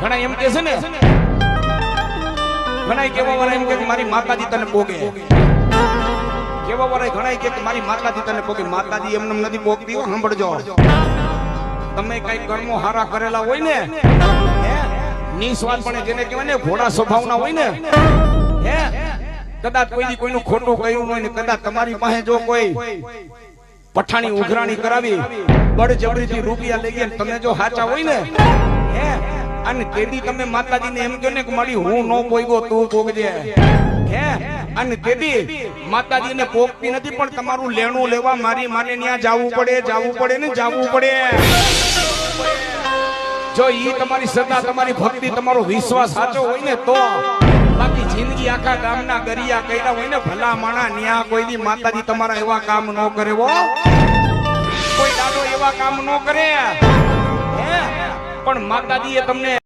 ઘણા એમ કે છે ને ઘણા કેવા વાળા એમ કે મારી માતાજી તને પોગે કેવા વાળા ઘણા કે મારી માતાજી તને પોગે માતાજી એમને નથી પોગતી સાંભળજો. તમે કઈ કર્મો હારા કરેલા હોય ને નિસ્વાર્થપણે જેને કહેવાય ને, ઘોડા સ્વભાવના હોય ને, હે? કદાચ કોઈ કોઈનું ખોટું કહ્યું હોય ને, કદાચ તમારી પાસે જો કોઈ પઠાણી ઉઘરાણી કરાવી, બળજબરીથી રૂપિયા લઈ ગયા તમે જો સાચા હોય ને, હે? અને તેથી તમે માતાજીને એમ કહો ને કે મારી હું નો પોઈગો તું પોગજે હે? અને તેથી માતાજીને પોગતી નથી, પણ તમારું લેણું લેવા મારી માને ત્યાં જવું પડે જવું પડે ને જાવું પડે. જો ઈ તમારી શ્રદ્ધા, તમારી ભક્તિ, તમારો વિશ્વાસ સાચો હોય ને તો બાકી જિંદગી આખા ગામના ગરિયા કર્યા હોય ને ભલા માણા ન્યા કોઈ દી માતાજી તમારા એવા કામ ન કરે કોઈ દાદો એવા કામ ન કરે. હે? પણ માતાજીએ તમને